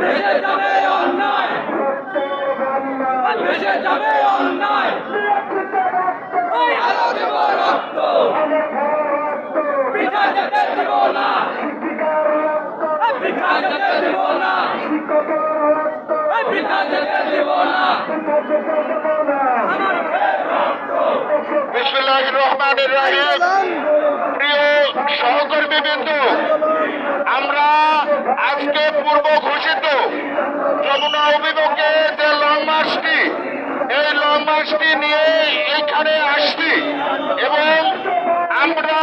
ভেসে যাবে অন্যায়। ভেসে যাবে অন্যায়। ওই আলো দেব রক্ত। পিঠা যেতে দিব না। পিঠা যেতে দিব না। পিঠা যেতে দিব না। আমার বিসমুল্লাহ রহমান রাহিম। প্রিয় সহকর্মী বিন্দু, আমরা আজকে পূর্ব ঘোষিত যমুনা অভিমুখে যে লং মার্চটি এই লং মার্চটি নিয়ে এইখানে আসছি এবং আমরা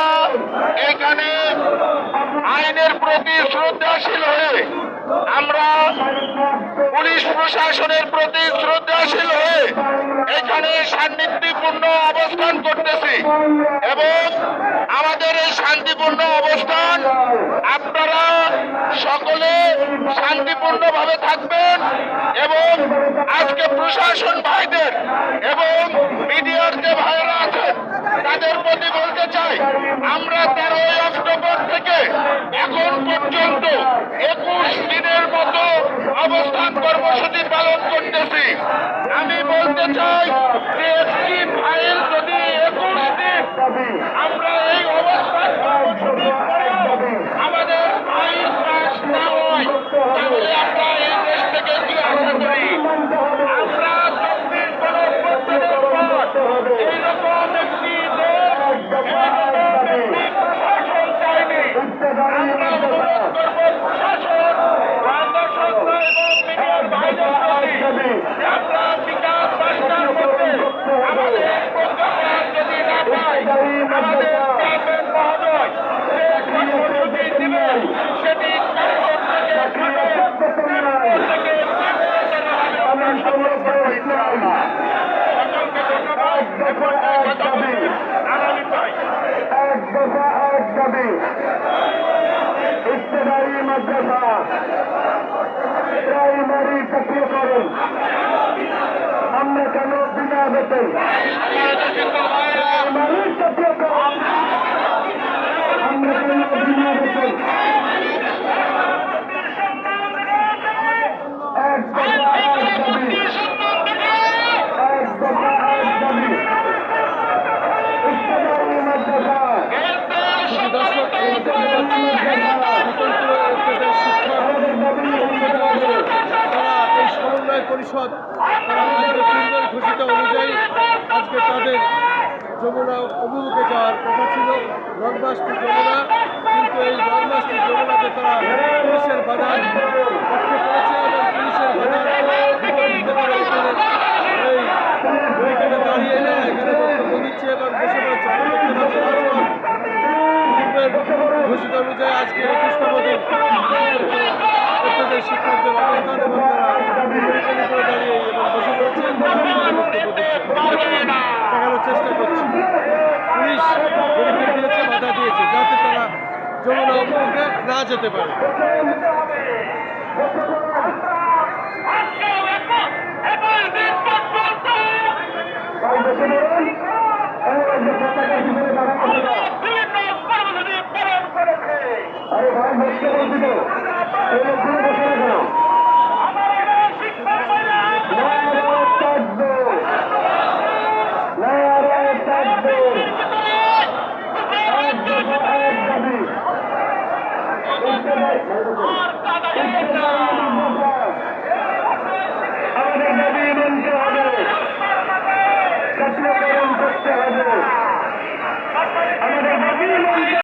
এইখানে আইনের প্রতি শ্রদ্ধাশীল হয়ে আমরা পুলিশ প্রশাসনের প্রতি শ্রদ্ধাশীল হয়ে এখানে শান্তিপূর্ণ অবস্থান করতেছি এবং আমাদের এই শান্তিপূর্ণ অবস্থান আপনারা সকলে শান্তিপূর্ণভাবে থাকবেন এবং আজকে প্রশাসন ভাইদের এবং মিডিয়ার যে ভাইয়েরা আছেন, তাদের প্রতি বলতে চাই, আমরা তেরোই এখন পর্যন্ত একুশ দিনের মতো অবস্থান কর্মসূচি পালন করতেছি। আমি বলতে চাই যে, একটি ফাইল যদি একুশ দিন আমরা এই অবস্থান এক দাবি ইত্তেদায়ী মাদ্রাসা প্রাইমারি চাকরি করুন আমরা কেন বিনা বেতন পরিষদ তারা সুন্দর ঘোষিত অনুযায়ী আজকে তাদের যমুনা অভিমুখে যাওয়ার কথা ছিল। রংবাসটি যমুনা, কিন্তু এই রংবাসটি যমুনাতে তারা পুলিশের বাধার পক্ষে পড়েছে এবং পুলিশের বাধার বিপরীতে তারা এখানে। এই এখানে দাঁড়িয়ে না এখানে বক্তব্য দিচ্ছে এবং বসে পড়েছে আমরা দেখতে পাচ্ছি ঘোষিত অনুযায়ী আজকে দিন। প্রত্যেকের শিক্ষকদের অবস্থান এবং তারা এখানে করে দাঁড়িয়ে এবং বসে পড়ছে তারা বক্তব্য দিচ্ছে দেখানোর চেষ্টা করছি পুলিশ ব্যারিকেড দিয়েছে বাধা দিয়েছে যাতে তারা যমুনা অভিমুখে না যেতে পারে। বসে আরে ভাই বসতে বলছি তো এই লোকগুলো